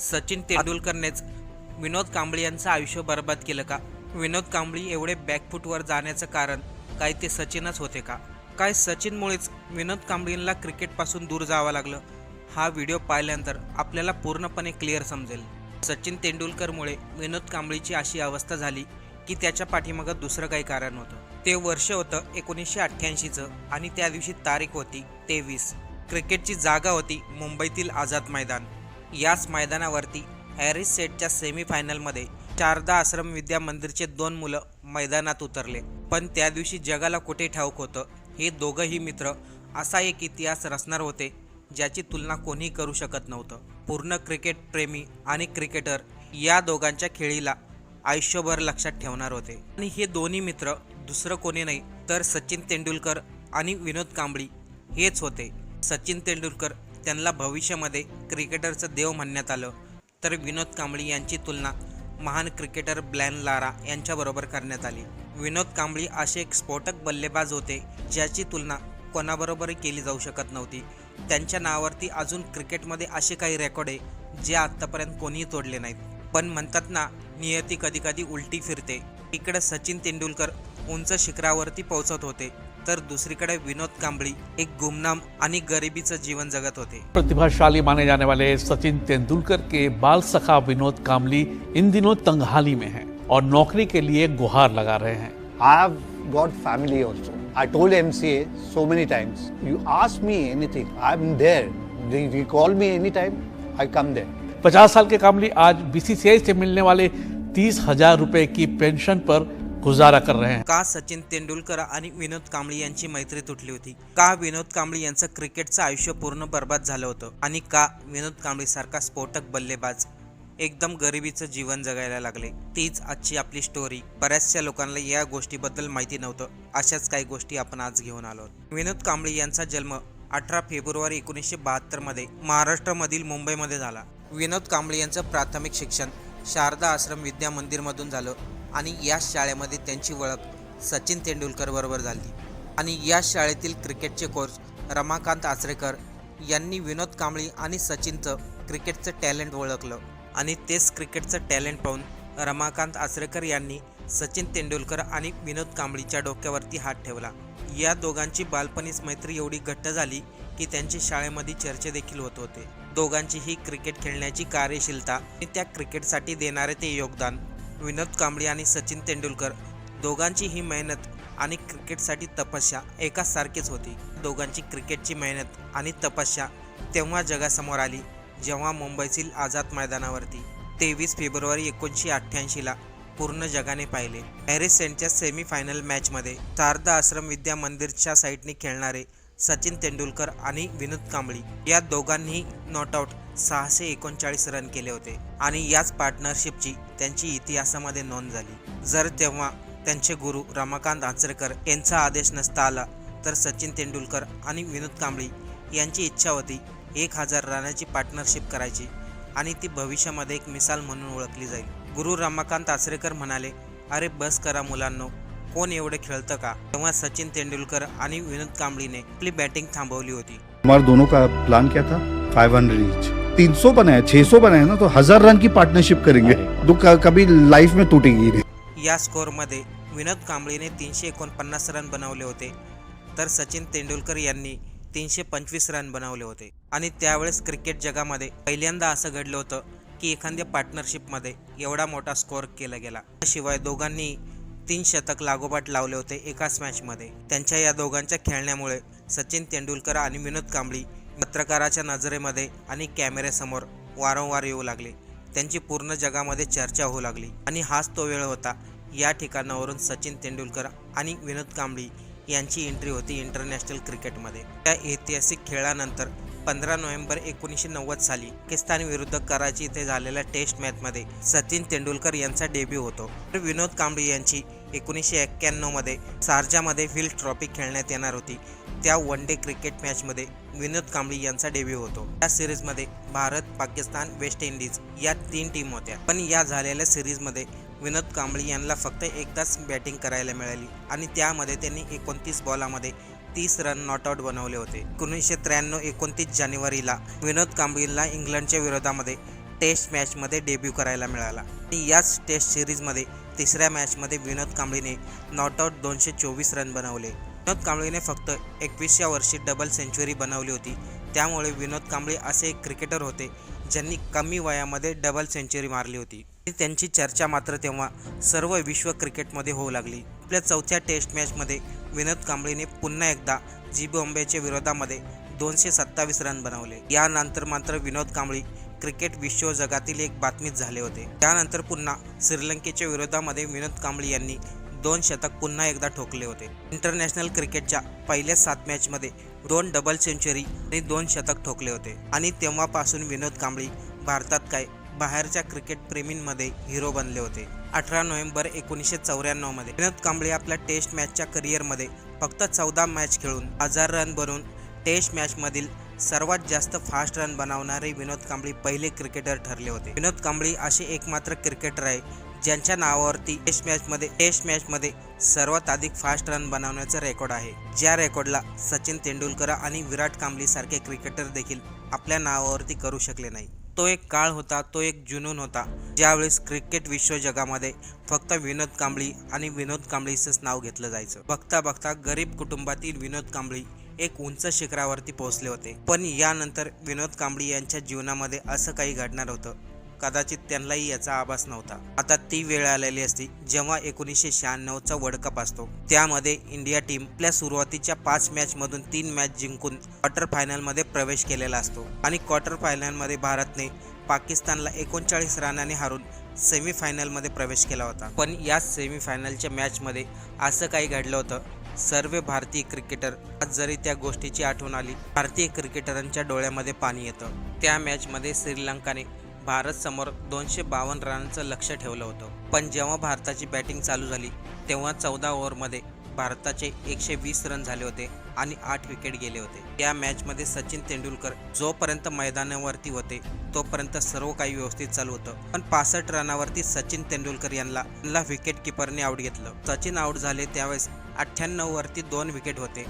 सचिन तेंडुलकरनेच विनोद कांबळी यांचं आयुष्य बर्बाद केलं का? विनोद कांबळी एवढे बॅकफुटवर जाण्याचं कारण काय ते सचिनच होते का? काय सचिनमुळेच विनोद कांबळींना क्रिकेटपासून दूर जावं लागलं? हा व्हिडिओ पाहिल्यानंतर आपल्याला पूर्णपणे क्लिअर समजेल. सचिन तेंडुलकरमुळे विनोद कांबळीची अशी अवस्था झाली की त्याच्या पाठीमागं दुसरं काही कारण होतं. ते वर्ष होतं एकोणीसशे अठ्ठ्याऐंशीचं आणि त्या दिवशी तारीख होती तेवीस. क्रिकेटची जागा होती मुंबईतील आझाद मैदान. याच मैदानावरती हॅरिस सेटच्या सेमीफायनलमध्ये शारदा आश्रम विद्या मंदिरचे दोन मुलं मैदानात उतरले. पण त्या दिवशी जगाला कुठे ठाऊक होतं हे दोघंही मित्र असा एक इतिहास रचणार होते ज्याची तुलना कोणीही करू शकत नव्हतं. पूर्ण क्रिकेट प्रेमी आणि क्रिकेटर या दोघांच्या खेळीला आयुष्यभर लक्षात ठेवणार होते. आणि हे दोन्ही मित्र दुसरं कोणी नाही तर सचिन तेंडुलकर आणि विनोद कांबळी हेच होते. सचिन तेंडुलकर त्यांना भविष्यामध्ये क्रिकेटरचं देव म्हणण्यात आलं. तर विनोद कांबळी यांची तुलना महान क्रिकेटर ब्लॅन लारा यांच्याबरोबर करण्यात आली. विनोद कांबळी असे एक स्फोटक बल्लेबाज होते ज्याची तुलना कोणाबरोबरही केली जाऊ शकत नव्हती. त्यांच्या नावावरती अजून क्रिकेटमध्ये असे काही रेकॉर्ड आहे जे आत्तापर्यंत कोणीही तोडले नाहीत. पण म्हणतात ना नियती कधी कधी उलटी फिरते. इकडे सचिन तेंडुलकर उंच शिखरावरती पोहोचत होते. तर दुसरीकडे विनोद कांबळी एक गुमनाम आणि गरिबीचं जीवन जगत होते प्रतिभाशाली माने जाने वाले सचिन तेंदुलकर के बाल सखा विनोद कामली इन दिनों तंगहाली में हैं और नौकरी के लिए गुहार लगा रहे हैं I have got family also. I told MCA so many times, you ask me anything, I'm there. They, you call me anytime, I come there. पचास साल के कामली आज बीसीसीआई से मिलने वाले तीस हजार रुपए की पेंशन पर गुजारा कर रहे हैं। का सचिन तेंडुलकर आणि विनोद कांबळी यांची मैत्री तुटली होती? का विनोद कांबळी यांचं क्रिकेटचं आयुष्य पूर्ण बर्बाद झालं होतं? आणि का विनोद कांबळी सारखा स्फोटक बल्लेबाज एकदम गरिबीचं जीवन जगायला लागले? तीच आजची आपली स्टोरी बऱ्याचशा लोकांना या गोष्टीबद्दल माहिती नव्हतं. अशाच काही गोष्टी आपण आज घेऊन आलो विनोद कांबळी यांचा जन्म अठरा फेब्रुवारी एकोणीसशे बहात्तरमध्ये महाराष्ट्रामधील मुंबईमध्ये झाला. विनोद कांबळे यांचं प्राथमिक शिक्षण शारदा आश्रम विद्या मंदिरमधून झालं. आणि याच शाळेमध्ये त्यांची ओळख सचिन तेंडुलकर बरोबर झाली. आणि या शाळेतील क्रिकेटचे कोच रमाकांत आचरेकर यांनी विनोद कांबळी आणि सचिनचं क्रिकेटचं टॅलेंट ओळखलं. आणि तेच क्रिकेटचं टॅलेंट पाहून रमाकांत आचरेकर यांनी सचिन तेंडुलकर आणि विनोद कांबळीच्या डोक्यावरती हात ठेवला. या दोघांची बालपणीच मैत्री एवढी घट्ट झाली की त्यांची शाळेमध्ये चर्चे देखील होत होते. दोघांची ही क्रिकेट खेळण्याची कार्यशीलता आणि त्या क्रिकेटसाठी देणारे ते योगदान विनोद कांबळी आणि सचिन तेंडुलकर. दोघांची ही मेहनत आणि क्रिकेटसाठी तपस्या एकाच सारखीच होती. दोघांची क्रिकेटची मेहनत आणि तपस्या तेव्हा जगासमोर आली जेव्हा मुंबईतील आझाद मैदानावरती तेवीस फेब्रुवारी एकोणीसशे अठ्ठ्याऐंशीला पूर्ण जगाने पाहिले. हॅरिस सेंटच्या सेमीफायनल मॅचमध्ये शारदा आश्रम विद्या मंदिरच्या साईटने खेळणारे सचिन तेंडुलकर आणि विनोद कांबळी या दोघांनीही नॉट आऊट सहाशे एकोणचाळीस रन केले होते आणि याच पार्टनरशिपची त्यांची इतिहासामध्ये नोंद झाली. जर तेव्हा त्यांचे गुरु रमाकांत आचरेकर यांचा आदेश नसता आला तर सचिन तेंडुलकर आणि विनोद कांबळी यांची इच्छा होती एक हजार रनाची पार्टनरशिप करायची आणि ती भविष्यामध्ये एक मिसाल म्हणून ओळखली जाईल. गुरु रमाकांत आचरेकर म्हणाले अरे बस करा मुलांनो कोण एवढं खेळतं का? तेव्हा सचिन तेंडुलकर आणि विनोद कांबळीने आपली बॅटिंग थांबवली होती. हमारे दोनों का प्लान क्या था? 500 ईच 300 बनाया 600 बनाया ना तो हजार रन की पार्टनरशिप करेंगे. तो कभी लाईफ में तुटेगी या स्कोअरमध्ये विनोद कांबळीने तीनशे एकोणपन्नास रन बनवले होते. तर सचिन तेंडुलकर यांनी तीनशे पंचवीस रन बनवले होते. आणि त्यावेळेस क्रिकेट जगामध्ये पहिल्यांदा असं घडलं होतं की एखाद्या पार्टनरशिपमध्ये एवढा मोठा स्कोअर केला गेला. शिवाय दोघांनी तीन शतक लागोपाठ लावले होते एकाच मॅचमध्ये त्यांच्या या दोघांच्या खेळण्यामुळे सचिन तेंडुलकर आणि विनोद कांबळी पत्रकाराच्या नजरेमध्ये आणि कॅमेऱ्यासमोर वारंवार येऊ लागले. त्यांची पूर्ण जगामध्ये चर्चा होऊ लागली. आणि हाच तो वेळ होता. या ठिकाणावरून सचिन तेंडुलकर आणि विनोद कांबळी यांची एंट्री होती इंटरनॅशनल क्रिकेटमध्ये त्या ऐतिहासिक खेळानंतर पंधरा नोव्हेंबर एकोणीसशे नव्वद साली पाकिस्तान विरुद्ध कराची येथे झालेल्या टेस्ट मॅचमध्ये सचिन तेंडुलकर यांचा डेब्यू होतो. तर विनोद कांबळे यांची एकोणीसशे एक्क्याण्णवमध्ये सारजामध्ये फिल्ड ट्रॉफी खेळण्यात येणार होती. त्या वन डे क्रिकेट मॅचमध्ये विनोद कांबळी यांचा डेब्यू होतो. या सिरीजमध्ये भारत पाकिस्तान वेस्ट इंडिज या तीन टीम होत्या. पण या झालेल्या सिरीजमध्ये विनोद कांबळी यांना फक्त एकदाच बॅटिंग करायला मिळाली आणि त्यामध्ये त्यांनी एकोणतीस बॉलामध्ये तीस रन नॉट आउट बनवले होते. एकोणीसशे त्र्याण्णव एकोणतीस जानेवारीला विनोद कांबळीला इंग्लंडच्या विरोधामध्ये टेस्ट मॅचमध्ये डेब्यू करायला मिळाला. आणि याच टेस्ट सिरीजमध्ये तिसऱ्या मॅचमध्ये विनोद कांबळीने नॉटआउट दोनशे चोवीस रन बनवले. विनोद कांबळीने फक्त एकवीसच्या वर्षी डबल सेंचुरी बनवली होती. त्यामुळे विनोद कांबळे असे एक क्रिकेटर होते ज्यांनी कमी वयामध्ये डबल सेंचुरी मारली होती. त्यांची चर्चा मात्र तेव्हा सर्व विश्व क्रिकेटमध्ये होऊ लागली. आपल्या चौथ्या टेस्ट मॅचमध्ये विनोद कांबळीने पुन्हा एकदा जी बॉम्बेच्या विरोधामध्ये दोनशे सत्तावीस रन बनवले. यानंतर मात्र विनोद कांबळी क्रिकेट विश्व जगातील एक बातमीच झाले होते. त्यानंतर पुन्हा श्रीलंकेच्या विरोधामध्ये विनोद कांबळी यांनी दोन शतक पुन्हा एकदा ठोकले होते. इंटरनॅशनल क्रिकेटच्या पहिल्या सात मॅचमध्ये दोन डबल सेंचुरी आणि दोन शतक ठोकले होते. आणि तेव्हापासून विनोद कांबळी भारतात काय बाहेरच्या क्रिकेट प्रेमींमध्ये हिरो बनले होते. अठरा नोव्हेंबर एकोणीसशे चौऱ्याण्णवमध्ये विनोद कांबळे आपल्या टेस्ट मॅचच्या करिअरमध्ये फक्त चौदा मॅच खेळून हजार रन बनवून टेस्ट मॅचमधील सर्वात जास्त फास्ट रन बनवणारे विनोद कांबळी पहिले क्रिकेटर ठरले होते. विनोद कांबळी असे एकमात्र क्रिकेटर आहे ज्यांच्या नावावरती टेस्ट मॅचमध्ये टेस्ट मॅचमध्ये सर्वात अधिक फास्ट रन बनवण्याचं रेकॉर्ड आहे. ज्या रेकॉर्डला सचिन तेंडुलकर आणि विराट कांबळी सारखे क्रिकेटर देखील आपल्या नावावरती करू शकले नाही. तो एक काळ होता तो एक जुनून होता. ज्यावेळेस क्रिकेट विश्व जगामध्ये फक्त विनोद कांबळी आणि विनोद कांबळीचंच नाव घेतलं जायचं. बघता बघता गरीब कुटुंबातील विनोद कांबळी एक उंच शिखरावरती पोहोचले होते. पण यानंतर विनोद कांबळी यांच्या जीवनामध्ये असं काही घडणार होतं. कदाचित त्यांनाही याचा आभास नव्हता. आता ती वेळ आलेली असती जेव्हा एकोणीसशे शहाण्णवचा वर्ल्ड कप असतो. त्यामध्ये इंडिया टीम आपल्या सुरुवातीच्या पाच मॅच मधून तीन मॅच जिंकून क्वार्टर फायनलमध्ये प्रवेश केलेला असतो. आणि क्वार्टर फायनलमध्ये भारतने पाकिस्तानला एकोणचाळीस रनाने हारून सेमीफायनलमध्ये प्रवेश केला होता. पण याच सेमीफायनलच्या मॅचमध्ये असं काही घडलं होतं सर्व भारतीय क्रिकेटर आज जरी त्या गोष्टीची आठवण आली भारतीय क्रिकेटरांच्या डोळ्यामध्ये पाणी येतं. त्या मॅचमध्ये श्रीलंकाने भारत समोर दोनशे बावन्न रनांचं लक्ष ठेवलं होतं. पण जेव्हा भारताची बॅटिंग चालू झाली तेव्हा चौदा ओव्हरमध्ये भारताचे एकशे वीस रन झाले होते. आणि आठ विकेट गेले होते. या मॅचमध्ये सचिन तेंडुलकर जोपर्यंत मैदानावरती होते तोपर्यंत सर्व काही व्यवस्थित चालू होतं. पण पासष्ट रनावरती सचिन तेंडुलकर यांना यांना विकेट किपरने आऊट घेतलं. सचिन आऊट झाले त्यावेळेस अठ्ठ्याण्णव वरती दोन विकेट होते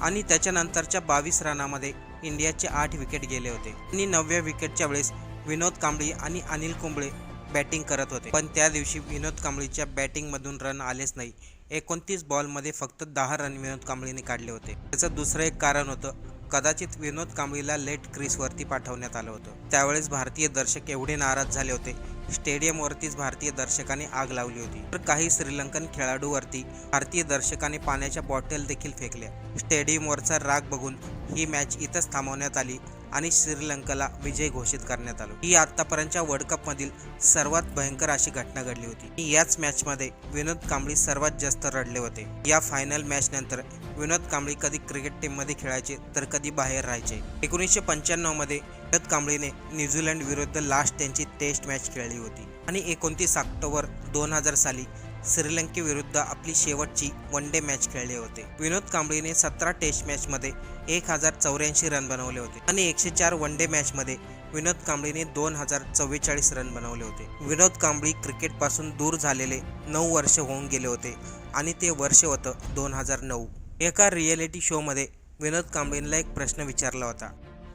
आणि त्याच्यानंतरच्या बावीस रनामध्ये इंडियाचे आठ विकेट गेले होते. आणि नवव्या विकेटच्या वेळेस विनोद कांबळी आणि अनिल कुंबळे बॅटिंग करत होते. पण त्या दिवशी विनोद कांबळीच्या बॅटिंगमधून रन आलेच नाही. एकोणतीस बॉलमध्ये फक्त दहा रन विनोद कांबळीने काढले होते. त्याचं दुसरं एक कारण होतं कदाचित विनोद कांबळीला लेट क्रीजवरती पाठवण्यात आलं होतं. त्यावेळेस भारतीय दर्शक एवढे नाराज झाले होते स्टेडियमवरतीच भारतीय दर्शकांनी आग लावली होती. तर काही श्रीलंकन खेळाडूवरती भारतीय दर्शकांनी पाण्याच्या बॉटल देखील फेकल्या. स्टेडियमवरचा राग बघून ही मॅच इथंच थांबवण्यात आली. आणि श्रीलंकाला विजय घोषित करण्यात आलो. ही आतापर्यंतच्या वर्ल्ड कप मधील सर्वात भयंकर अशी घटना घडली होती. याच मॅच मध्ये विनोद कांबळी सर्वात जास्त रडले होते. या फायनल मॅच नंतर विनोद कांबळी कधी क्रिकेट टीममध्ये खेळायचे तर कधी बाहेर राहायचे. एकोणीसशे पंच्याण्णवमध्ये विनोद कांबळीने न्यूझीलंड विरुद्ध लास्ट त्यांची टेस्ट मॅच खेळली होती. आणि एकोणतीस ऑक्टोबर दोन हजार साली श्रीलंकेविरुद्ध आपली शेवटची वन डे मॅच खेळले होते. विनोद कांबळीने सतरा टेस्ट मॅचमध्ये एक हजार चौऱ्याऐंशी रन बनवले होते आणि एकशे चार वन डे मॅचमध्ये विनोद कांबळीने दोन हजार चव्वेचाळीस रन बनवले होते. विनोद कांबळी क्रिकेटपासून दूर झालेले नऊ वर्ष होऊन गेले होते आणि ते वर्ष होतं दोन हजार नऊ. एका रिॲलिटी शोमध्ये विनोद कांबळींना एक प्रश्न विचारला होता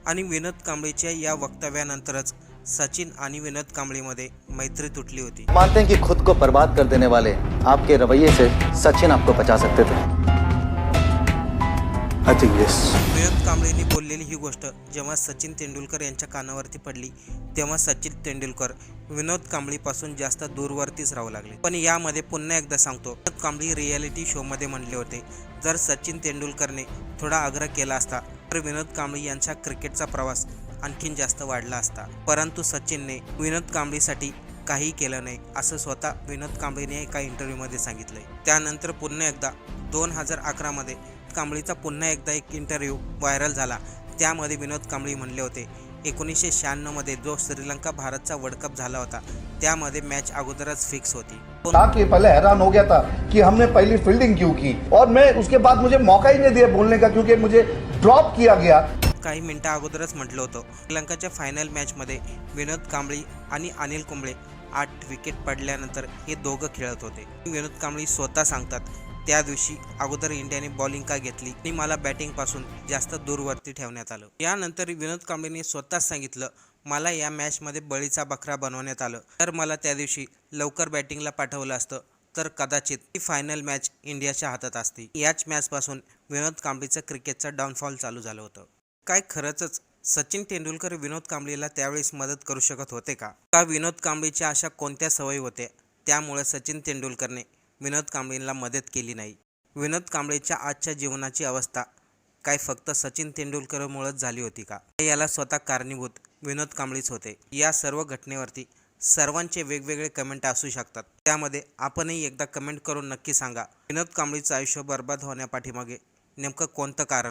आणि विनोद कांबळीच्या या वक्तव्यानंतरच सचिन आणि विनोद कांबळीमध्ये मैत्री तुटली होती. मानते हैं कि खुद को बर्बाद कर देने वाले आपके रवैये से सचिन आपको बचा सकते थे। आई थिंक यस विनोद कांबळेंनी बोललेली ही गोष्ट जेव्हा सचिन तेंडुलकर यांच्या कानावरती पडली तेव्हा सचिन तेंडुलकर विनोद कांबळीपासून जास्त दूरवरतीच राहू लागले. पण यामध्ये पुन्हा एकदा सांगतो विनोद कांबळी रियालिटी शोमध्ये म्हणले होते जर सचिन तेंडुलकरने थोडा आग्रह केला असता तर विनोद कांबळी यांचा क्रिकेटचा प्रवास आणखीन जास्त वाढला असता. परंतु सचिनने विनोद कांबळीसाठी काही केलं नाही असं स्वतः विनोद कांबळीने एका इंटरव्ह्यूमध्ये सांगितलंय. त्यानंतर पुन्हा एकदा दोन हजार अकरामध्ये कांबळीचा पुन्हा एकदा एक इंटरव्ह्यू व्हायरल झाला. त्यामध्ये विनोद कांबळी म्हणले होते एकोणीसशे शहाण्णवमध्ये जो श्रीलंका भारतचा वर्ल्ड कप झाला होता त्यामध्ये मॅच अगोदरच फिक्स होती. के पहले हैरान हो गया था कि हमने पहली फील्डिंग क्यों की? और मैं उसके बाद मुझे मौका ही नहीं दिया बोलने का क्योंकि मुझे ड्रॉप किया गया। काही मिनटं अगोदरच म्हटलं होतं. श्रीलंकाच्या फायनल मॅचमध्ये विनोद कांबळी आणि अनिल कुंबळे आठ विकेट पडल्यानंतर हे दोघं खेळत होते. विनोद कांबळी स्वतः सांगतात त्या दिवशी अगोदर इंडियाने बॉलिंग का घेतली? आणि मला बॅटिंगपासून जास्त दूरवरती ठेवण्यात आलं. यानंतर विनोद कांबळेने स्वतःच सांगितलं मला या मॅचमध्ये बळीचा बकरा बनवण्यात आलं. तर मला त्या दिवशी लवकर बॅटिंगला पाठवलं असतं तर कदाचित ही फायनल मॅच इंडियाच्या हातात असती. याच मॅचपासून विनोद कांबळीचं क्रिकेटचं डाऊनफॉल चालू झालं होतं. काय खरंच सचिन तेंडुलकर विनोद कांबळीला त्यावेळेस मदत करू शकत होते का? का विनोद कांबळीच्या अशा कोणत्या सवयी होत्या? त्यामुळे सचिन तेंडुलकरने विनोद कांबळेला मदत केली नाही. विनोद कांबळीच्या आजच्या जीवनाची अवस्था काय फक्त सचिन तेंडुलकरमुळेच झाली होती का याला स्वतः कारणीभूत विनोद कांबळीच होते? या सर्व घटनेवरती सर्वांचे वेगवेगळे कमेंट असू शकतात. त्यामध्ये आपणही एकदा कमेंट करून नक्की सांगा विनोद कांबळीचं आयुष्य बर्बाद होण्यापाठीमागे नेमकं कोणतं कारण?